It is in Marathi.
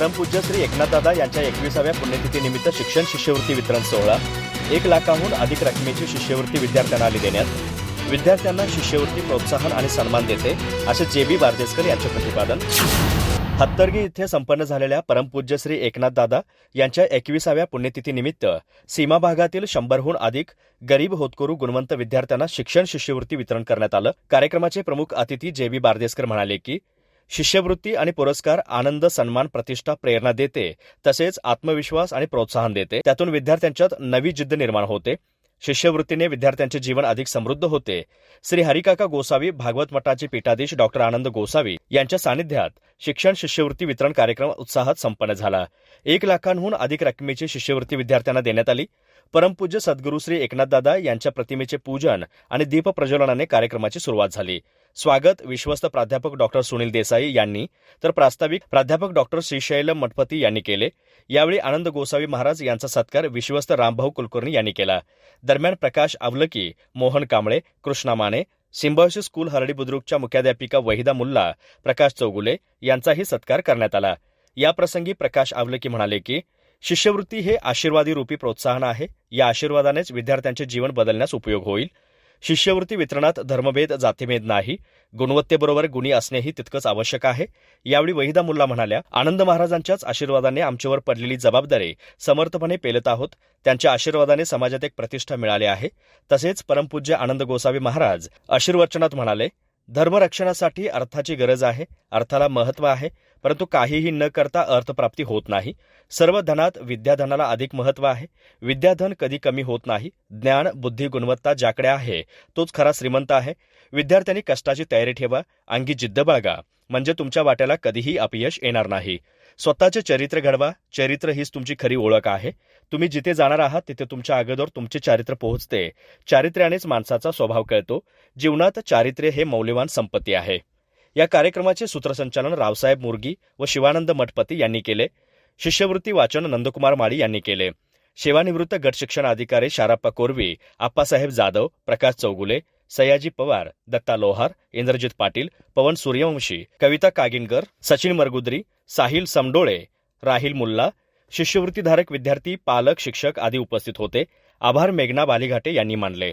परमपूज्य श्री एकनाथदादा यांच्या एकविसाव्या पुण्यतिथीनिमित्त शिक्षण शिष्यवृत्ती वितरण सोहळा. एक लाखाहून अधिक रकमेची शिष्यवृत्ती विद्यार्थ्यांना आली देण्यात. विद्यार्थ्यांना शिष्यवृत्ती प्रोत्साहन आणि सन्मान देते असे जे बी बारदेसकर यांचे प्रतिपादन. हत्तरगी इथे संपन्न झालेल्या परमपूज्य श्री एकनाथदादा यांच्या एकविसाव्या पुण्यतिथीनिमित्त सीमा भागातील शंभरहून अधिक गरीब होतकरू गुणवंत विद्यार्थ्यांना शिक्षण शिष्यवृत्ती वितरण करण्यात आलं. कार्यक्रमाचे प्रमुख अतिथी जे बी बारदेसकर म्हणाले की शिष्यवृत्ती आणि पुरस्कार आनंद सन्मान प्रतिष्ठा प्रेरणा देते तसेच आत्मविश्वास आणि प्रोत्साहन देते. त्यातून विद्यार्थ्यांच्यात नवी जिद्द निर्माण होते. शिष्यवृत्तीने विद्यार्थ्यांचे जीवन अधिक समृद्ध होते. श्री हरिकाका गोसावी भागवत मठाचे पीठाधीश डॉक्टर आनंद गोसावी यांच्या सानिध्यात शिक्षण शिष्यवृत्ती वितरण कार्यक्रम उत्साहात संपन्न झाला. एक लाखांहून अधिक रकमेची शिष्यवृत्ती विद्यार्थ्यांना देण्यात आली. परमपूज्य सद्गुरू श्री एकनाथदादा यांच्या प्रतिमेचे पूजन आणि दीपप्रज्वलनाने कार्यक्रमाची सुरुवात झाली. स्वागत विश्वस्त प्राध्यापक डॉक्टर सुनील देसाई यांनी तर प्रास्ताविक प्राध्यापक डॉक्टर श्रीशैलम मठपती यांनी केले. यावेळी आनंद गोसावी महाराज यांचा सत्कार विश्वस्त रामभाऊ कुलकर्णी यांनी केला. दरम्यान प्रकाश आवलकी मोहन कांबळे कृष्णा माने सिम्बायोसिस स्कूल हरडी बुद्रुकच्या मुख्याध्यापिका वहिदा मुल्ला प्रकाश चौगुले यांचाही सत्कार करण्यात आला. याप्रसंगी प्रकाश आवलेकी म्हणाले की शिष्यवृत्ती हे आशीर्वादी रूपी प्रोत्साहन आहे. या आशीर्वादानेच विद्यार्थ्यांचे जीवन बदलण्यास उपयोग होईल. शिष्यवृत्ती वितरणात धर्मभेद जातीभेद नाही. गुणवत्तेबरोबर गुणी असणेही तितकंच आवश्यक आहे. यावेळी वहिदा मुल्ला म्हणाल्या आनंद महाराजांच्याच आशीर्वादाने आमच्यावर पडलेली जबाबदारी समर्थपणे पेलत आहोत. त्यांच्या आशीर्वादाने समाजात एक प्रतिष्ठा मिळाली आहे. तसेच परमपूज्य आनंद गोसावी महाराज आशीर्वचनात म्हणाले धर्मरक्षणासाठी अर्थाची गरज आहे. अर्थाला महत्त्व आहे. परंतु काहीही न करता अर्थप्राप्ती होत नाही. सर्व धनात विद्याधनाला अधिक महत्त्व आहे. विद्याधन कधी कमी होत नाही. ज्ञान बुद्धी गुणवत्ता ज्याकडे आहे तोच खरा श्रीमंत आहे. विद्यार्थ्यांनी कष्टाची तयारी ठेवा अंगी जिद्द बाळगा. म्हणजे तुमच्या वाट्याला कधीही अपयश येणार नाही. स्वतःचे चरित्र घडवा. चरित्र हीच तुमची खरी ओळख आहे. तुम्ही जिथे जाणार आहात तिथे तुमच्या अगोदर तुमचे चारित्र्य पोहोचते. चारित्र्यानेच माणसाचा स्वभाव कळतो. जीवनात चारित्र्य हे मौल्यवान संपत्ती आहे. या कार्यक्रमाचे सूत्रसंचालन रावसाहेब मुर्गी व शिवानंद मठपती यांनी केले. शिष्यवृत्ती वाचन नंदकुमार माळी यांनी केले. सेवानिवृत्त गट शिक्षण अधिकारी शाराप्पा कोरवी आप्पासाहेब जाधव प्रकाश चौगुले सयाजी पवार दत्ता लोहार इंद्रजित पाटील पवन सूर्यवंशी कविता कागिनकर सचिन मरगुद्री साहिल समडोळे राहिल मुल्ला शिष्यवृत्तीधारक विद्यार्थी पालक शिक्षक आदी उपस्थित होते. आभार मेघना बालिघाटे यांनी मानले.